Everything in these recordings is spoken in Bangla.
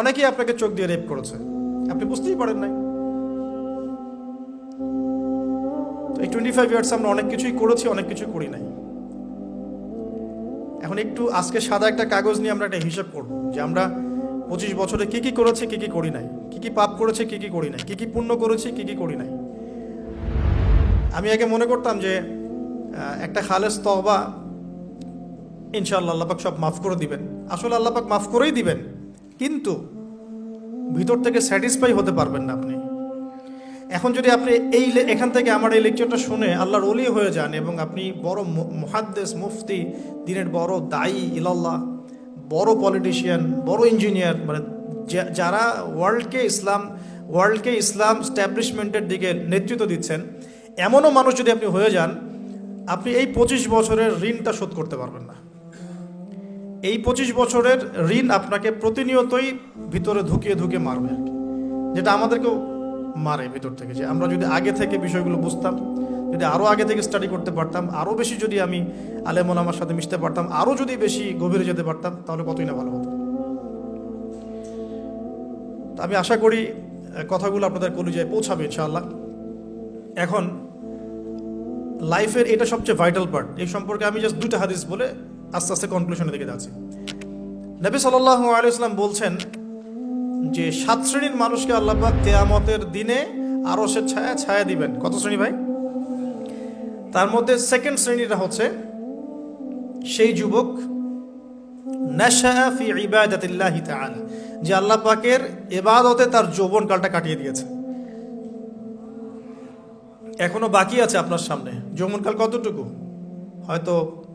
অনেকেই আপনাকে চোখ দিয়ে রেপ করেছে। আপনি বুঝতেই পারেন নাই। এই টোয়েন্টি ফাইভ ইয়ার্স আমরা অনেক কিছুই করেছি, অনেক কিছু করি নাই। এখন একটু আজকে সাদা একটা কাগজ নিয়ে আমরা একটা হিসাব করব যে আমরা পঁচিশ বছরে কি কি করেছি, কি কি করি নাই। কি কি পাপ করেছে, কি কি করি নাই। কি কি পুণ্য করেছি, কি কি করি নাই। আমি আগে মনে করতাম যে একটা খালেস তহবা ইনশাআল্লাহ আল্লাপাক সব মাফ করে দিবেন। আসলে আল্লাপাক মাফ করেই দিবেন। কিন্তু ভিতর থেকে স্যাটিসফাই হতে পারবেন না আপনি। এখন যদি আপনি এই এখান থেকে আমার এই লেকচারটা শুনে আল্লাহর অলি হয়ে যান এবং আপনি বড় মহাদ্দেশ মুফতি, দিনের বড় দায়ী, ইলাল্লাহ, বড় পলিটিশিয়ান বড় ইঞ্জিনিয়ার মানে যারা ওয়ার্ল্ডকে ইসলাম ওয়ার্ল্ডকে ইসলাম স্ট্যাবলিশমেন্টের দিকে নেতৃত্ব দিচ্ছেন, এমনও মানুষ যদি আপনি হয়ে যান, আপনি এই পঁচিশ বছরের ঋণটা শোধ করতে পারবেন না। এই পঁচিশ বছরের ঋণ আপনাকে প্রতিনিয়তই ভিতরে ঢুকিয়ে ঢুকিয়ে মারবে আর কি। যেটা আমাদেরকেও মারে ভিতর থেকে যে আমরা যদি আগে থেকে বিষয়গুলো বুঝতাম, যদি আরও আগে থেকে স্টাডি করতে পারতাম আরও বেশি যদি আমি আলেমন আমার সাথে মিশতে পারতাম আরও যদি বেশি গভীরে যেতে পারতাম, তাহলে কতই না ভালো হতো। আমি আশা করি কথাগুলো আপনাদের কলিজায় পৌঁছাবে ইনশাআল্লাহ। এখন লাইফের এটা সবচেয়ে ভাইটাল পার্ট এই সম্পর্কে আমি জাস্ট দুটো হাদিস বলে আস্তে আস্তে কনক্লুশনের দিকে যাচ্ছি। নবী সাল্লাহ আলিয়াল্লাম বলছেন যে, সাত শ্রেণির মানুষকে আল্লাহবাক কেয়ামতের দিনে আরও সে ছায়া ছায়া দিবেন। কত শ্রেণি ভাই? তার মধ্যে সেকেন্ড শ্রেণীটা হচ্ছে, সেই যুবক ফি ইবাদাতিল্লাহি যে আল্লাহ পাকের ইবাদতে তার যৌবন কালটা কাটিয়ে দিয়েছে। এখনও বাকি আছে আপনার সামনে। যৌবনকাল কতটুকু? হয়তো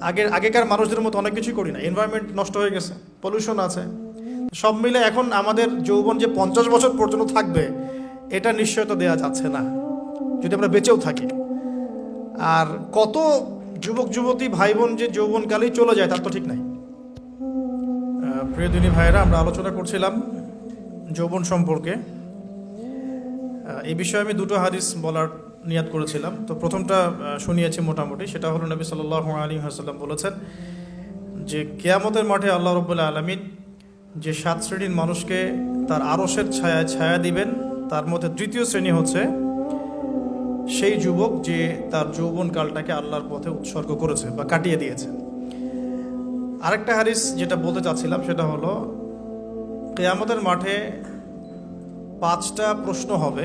আগের আগেকার মানুষদের মতো অনেক কিছুই করি না। এনভায়রনমেন্ট নষ্ট হয়ে গেছে পলিউশন আছে। সব মিলে এখন আমাদের যৌবন যে পঞ্চাশ বছর পর্যন্ত থাকবে এটা নিশ্চয়তা দেওয়া যাচ্ছে না যদি আমরা বেঁচেও থাকি। আর কত যুবক যুবতী ভাই বোন যে যৌবনকালেই চলে যায় তার তো ঠিক নাই। আহ, প্রিয় দিনী ভাইয়েরা আমরা আলোচনা করছিলাম যৌবন সম্পর্কে। এই বিষয়ে আমি দুটো হাদিস বলার নিয়াত করেছিলাম। তো প্রথমটা শুনিয়েছি মোটামুটি। সেটা হলো নবী সাল্লাহ আলী হাসাল্লাম বলেছেন যে, কেয়ামতের মাঠে আল্লাহ রব্বুল্লাহ আলমিন যে সাত শ্রেণির মানুষকে তার আরসের ছায়া ছায়া দিবেন, তার মধ্যে তৃতীয় শ্রেণি হচ্ছে সেই যুবক যে তার যৌবন কালটাকে আল্লাহর পথে উৎসর্গ করেছে বা কাটিয়ে দিয়েছে। আরেকটা হারিস যেটা বলতে চাচ্ছিলাম সেটা হলো, কেয়ামতের মাঠে পাঁচটা প্রশ্ন হবে।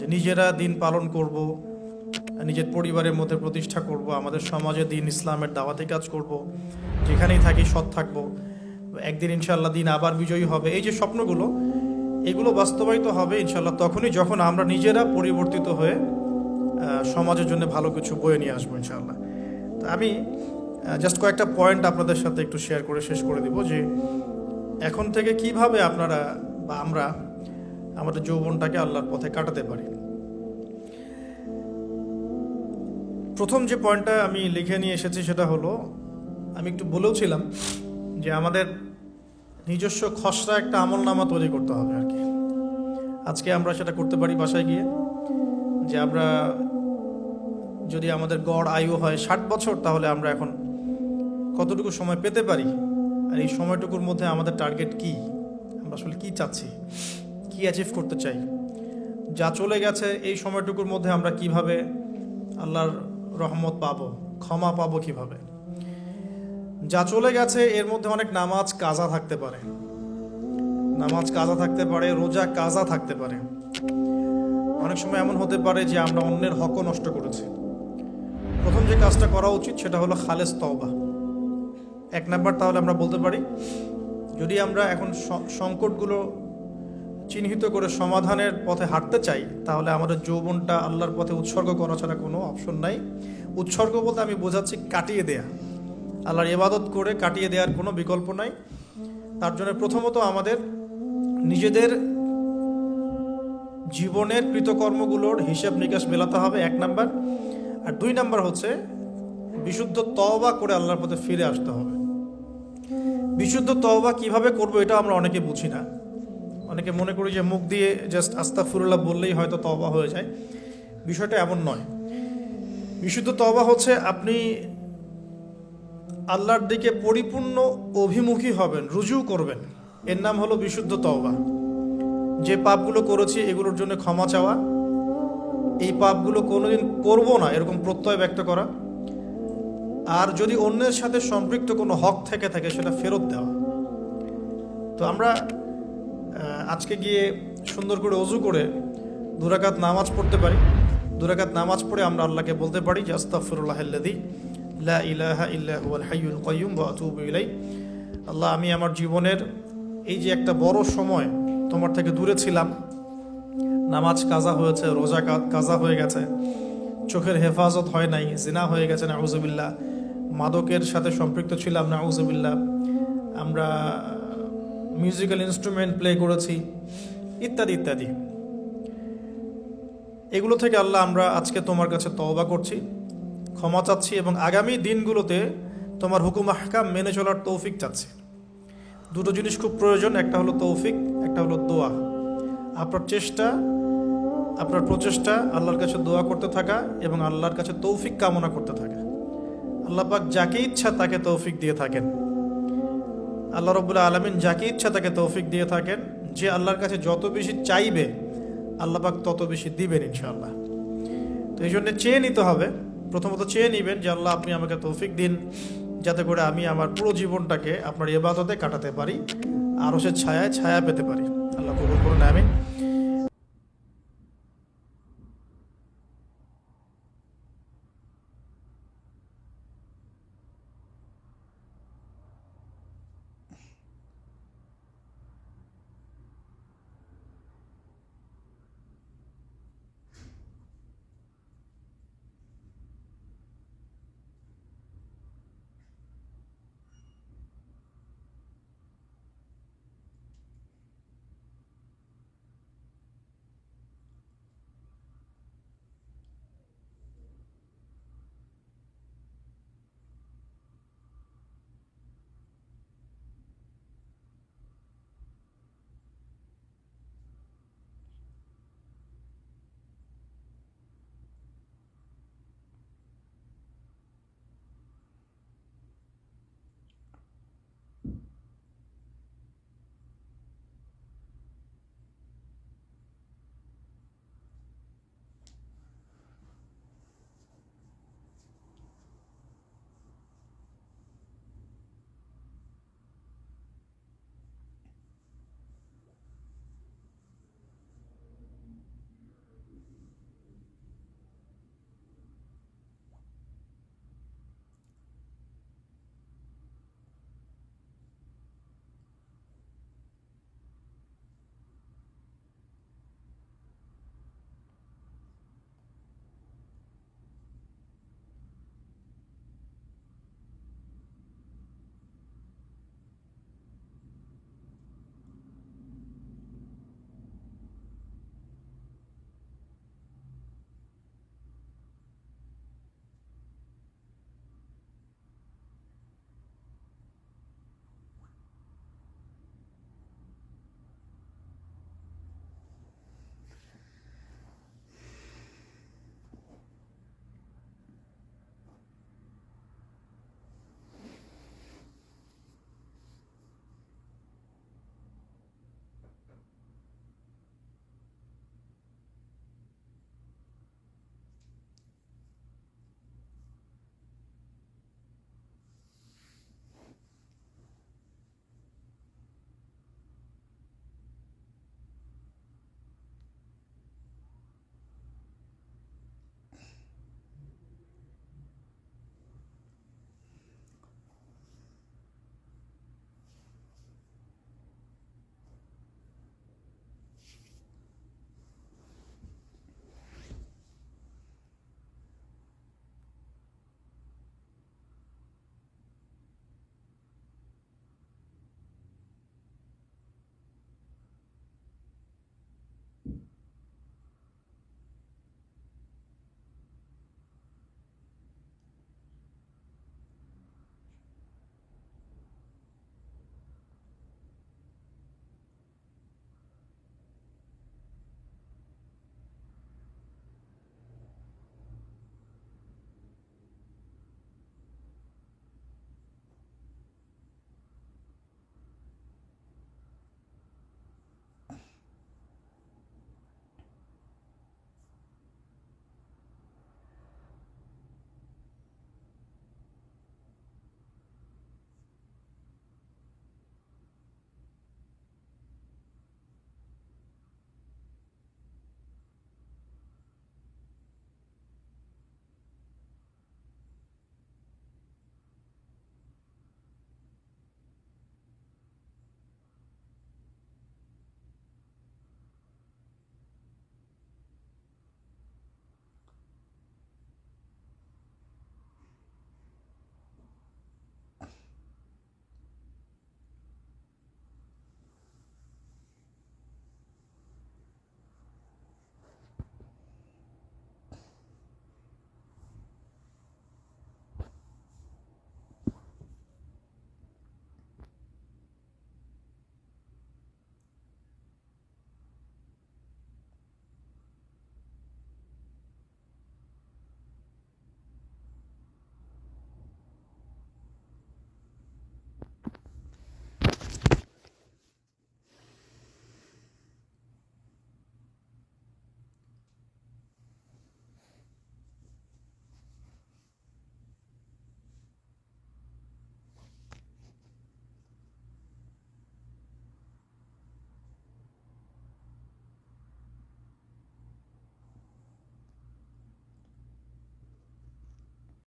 যে নিজেরা দিন পালন করব, নিজের পরিবারের মধ্যে প্রতিষ্ঠা করব, আমাদের সমাজে দিন ইসলামের দাওয়াতে কাজ করব, যেখানেই থাকি সৎ থাকব। একদিন ইনশাল্লাহ দিন আবার বিজয়ী হবে। এই যে স্বপ্নগুলো, এগুলো বাস্তবায়িত হবে ইনশাল্লাহ তখনই যখন আমরা নিজেরা পরিবর্তিত হয়ে সমাজের জন্য ভালো কিছু বয়ে নিয়ে আসব ইনশাল্লাহ তো আমি জাস্ট কয়েকটা পয়েন্ট আপনাদের সাথে একটু শেয়ার করে শেষ করে দিব যে, এখন থেকে কীভাবে আপনারা বা আমরা আমাদের যৌবনটাকে আল্লাহর পথে কাটাতে পারি। প্রথম যে পয়েন্টটা আমি লিখে নিয়ে এসেছি সেটা হলো, আমি একটু বলেওছিলাম যে আমাদের নিজস্ব খসড়া একটা আমল নামা তৈরি করতে হবে আর কি। আজকে আমরা সেটা করতে পারি বাসায় গিয়ে, যে আমরা যদি আমাদের গড় আয়ু হয় ষাট বছর, তাহলে আমরা এখন কতটুকু সময় পেতে পারি? আর এই সময়টুকুর মধ্যে আমাদের টার্গেট কি? আমরা আসলে কি চাচ্ছি? কি অ্যাচিভ করতে চাই? যা চলে গেছে, এই সময়টুকুর মধ্যে আমরা কীভাবে আল্লাহর রহমত পাবো, ক্ষমা পাবো কীভাবে? যা চলে গেছে, এর মধ্যে অনেক নামাজ কাজা থাকতে পারে। নামাজ কাজা থাকতে পারে, রোজা কাজা থাকতে পারে। অনেক সময় এমন হতে পারে যে আমরা অন্যের হকও নষ্ট করেছি। প্রথম যে কাজটা করা উচিত, সেটা হলো খালেস তওবা। এক নাম্বার তাহলে আমরা বলতে পারি, যদি আমরা এখন সংকটগুলো চিহ্নিত করে সমাধানের পথে হাঁটতে চাই, তাহলে আমাদের যৌবনটা আল্লাহর পথে উৎসর্গ করা ছাড়া কোনো অপশন নাই। উৎসর্গ বলতে আমি বোঝাচ্ছি কাটিয়ে দেয়া। আল্লাহর ইবাদত করে কাটিয়ে দেওয়ার কোনো বিকল্প নাই। তার জন্য প্রথমত আমাদের নিজেদের জীবনের কৃতকর্মগুলোর হিসাব নিকাশ মেলাতে হবে, এক নাম্বার। আর দুই নাম্বার হচ্ছে বিশুদ্ধ তওবা করে আল্লাহর পথে ফিরে আসতে হবে। বিশুদ্ধ তওবা কীভাবে করব এটা আমরা অনেকে বুঝি না। অনেকে মনে করি যে মুখ দিয়ে জাস্ট আস্তাফুরুল্লাহ বললেই হয়তো তবা হয়ে যায়। বিষয়টা এমন নয়। বিশুদ্ধ তবা হচ্ছে আপনি আল্লাহর দিকে পরিপূর্ণ অভিমুখী হবেন, রুজু করবেন। এর নাম হলো বিশুদ্ধ তওবা। যে পাপগুলো করেছি এগুলোর জন্য ক্ষমা চাওয়া। এই পাপগুলো কোনোদিন করব না, এরকম প্রত্যয় ব্যক্ত করা। আর যদি অন্যের সাথে সম্পৃক্ত কোনো হক থেকে থাকে, সেটা ফেরত দেওয়া। তো আমরা আজকে গিয়ে সুন্দর করে অজু করে দুরাকাত নামাজ পড়তে পারি। দুরাকাত নামাজ পড়ে আমরা আল্লাহকে বলতে পারি যে, আস্তাগফিরুল্লাহ আল্লাযী লা ইলাহা ইল্লা হুয়াল হাইয়ুল কাইয়্যুম ওয়া আতুবু ইলাই আল্লাহ, আমি আমার জীবনের এই যে একটা বড় সময় তোমার থেকে দূরে ছিলাম। নামাজ কাজা হয়েছে, রোজা কাজা হয়ে গেছে। চোখের হেফাজত হয় নাই, জিনা হয়ে গেছে, নাউজুবিল্লাহ। মাদকের সাথে সম্পৃক্ত ছিলাম, নাউজুবিল্লাহ। আমরা মিউজিক্যাল ইনস্ট্রুমেন্ট প্লে করেছি, ইত্যাদি ইত্যাদি। এগুলো থেকে আল্লাহ আমরা আজকে তোমার কাছে তওবা করছি, ক্ষমা চাচ্ছি এবং আগামী দিনগুলোতে তোমার হুকুম আহকাম মেনে চলার তৌফিক চাচ্ছি। দুটো জিনিস খুব প্রয়োজন, একটা হলো তৌফিক, একটা হলো দোয়া। আপনার চেষ্টা, আপনার প্রচেষ্টা, আল্লাহর কাছে দোয়া করতে থাকা এবং আল্লাহর কাছে তৌফিক কামনা করতে থাকা। আল্লাহ পাক যাকে ইচ্ছা তাকে তৌফিক দিয়ে থাকেন। আল্লাহ রবুল্লা আলমিন যাকে ইচ্ছা তাকে তৌফিক দিয়ে থাকেন। যে আল্লাহর কাছে যত বেশি চাইবে আল্লাহবাক তত বেশি দিবেন ইনশাআল্লাহ। তো এই জন্য চেয়ে নিতে হবে। প্রথমত চেয়ে নিবেন যে আল্লাহ আপনি আমাকে তৌফিক দিন, যাতে করে আমি আমার পুরো জীবনটাকে আপনার এবাদতে কাটাতে পারি আরও সে ছায়ায় ছায়া পেতে পারি। আল্লাহ কবুল করুন, আমিন।